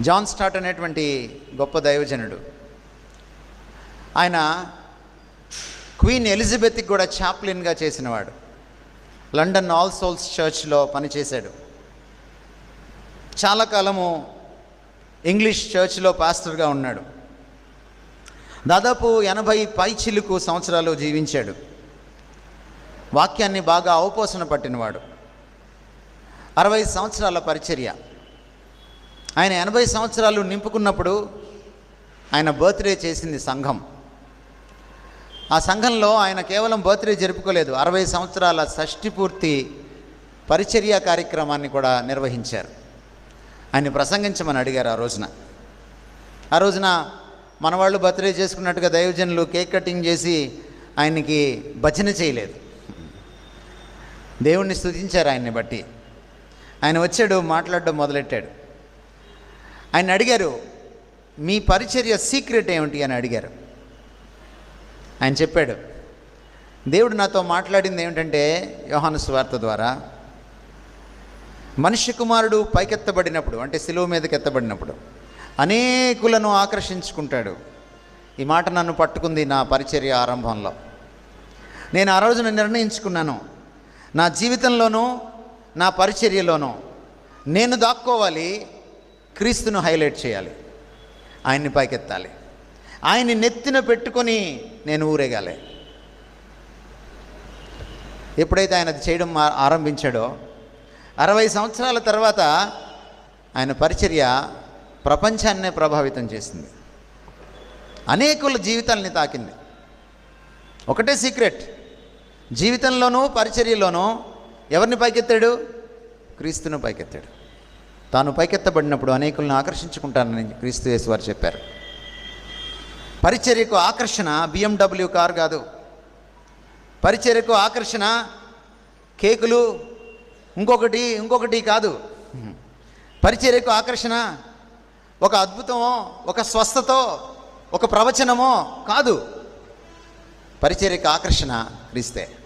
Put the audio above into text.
John start అనేటువంటి గొప్ప దైవజనుడు. ఆయన క్వీన్ ఎలిజబెత్కి కూడా చాప్లిన్గా చేసినవాడు. లండన్ ఆల్ సోల్స్ చర్చ్లో పనిచేశాడు. చాలా కాలము ఇంగ్లీష్ చర్చ్లో పాస్టర్గా ఉన్నాడు. దాదాపు ఎనభై పైచిలుకు సంవత్సరాలు జీవించాడు. వాక్యాన్ని బాగా అవపోసన పట్టినవాడు. అరవై సంవత్సరాల పరిచర్య. ఆయన ఎనభై సంవత్సరాలు నింపుకున్నప్పుడు ఆయన బర్త్డే చేసింది సంఘం. ఆ సంఘంలో ఆయన కేవలం బర్త్డే జరుపుకోలేదు అరవై సంవత్సరాల షష్టి పూర్తి పరిచర్య కార్యక్రమాన్ని కూడా నిర్వహించారు. ఆయన్ని ప్రసంగించమని అడిగారు ఆ రోజున. ఆ రోజున మన వాళ్ళు బర్త్డే చేసుకున్నట్టుగా దైవజనులు కేక్ కటింగ్ చేసి ఆయనకి భజన చేయలేదు. దేవుణ్ణి స్థుతించారు ఆయన్ని బట్టి. ఆయన వచ్చాడు మాట్లాడడం మొదలెట్టాడు. ఆయన అడిగారు మీ పరిచర్య సీక్రెట్ ఏమిటి? అని అడిగారు. ఆయన చెప్పాడు దేవుడు నాతో మాట్లాడింది ఏమిటంటే యోహాను స్వార్త ద్వారా మనుష్య కుమారుడు పైకెత్తబడినప్పుడు అంటే సిలువ మీదకి ఎత్తబడినప్పుడు అనేకులను ఆకర్షించుకుంటాడు. ఈ మాట నన్ను పట్టుకుంది నా పరిచర్య ఆరంభంలో. నేను ఆ రోజున నిర్ణయించుకున్నాను నా జీవితంలోనూ నా పరిచర్యలోనూ నేను దాక్కోవాలి క్రీస్తును హైలైట్ చేయాలి. ఆయన్ని పైకెత్తాలి. ఆయన్ని నెత్తిన పెట్టుకొని నేను ఊరేగాలి. ఎప్పుడైతే ఆయన అది చేయడం ఆరంభించాడో అరవై సంవత్సరాల తర్వాత ఆయన పరిచర్య ప్రపంచాన్నే ప్రభావితం చేసింది. అనేకుల జీవితాల్ని తాకింది. ఒకటే సీక్రెట్. జీవితంలోనూ పరిచర్యలోనూ ఎవరిని పైకెత్తాడు? క్రీస్తును పైకెత్తాడు. తాను పైకెత్తబడినప్పుడు అనేకులను ఆకర్షించుకుంటానని క్రీస్తు యేసు వారు చెప్పారు. పరిచర్యకు ఆకర్షణ బిఎండబ్ల్యూ కారు కాదు. పరిచర్యకు ఆకర్షణ కేకులు ఇంకొకటి ఇంకొకటి కాదు. పరిచర్యకు ఆకర్షణ ఒక అద్భుతమో ఒక స్వస్థతో ఒక ప్రవచనమో కాదు. పరిచర్యకు ఆకర్షణ క్రీస్తే.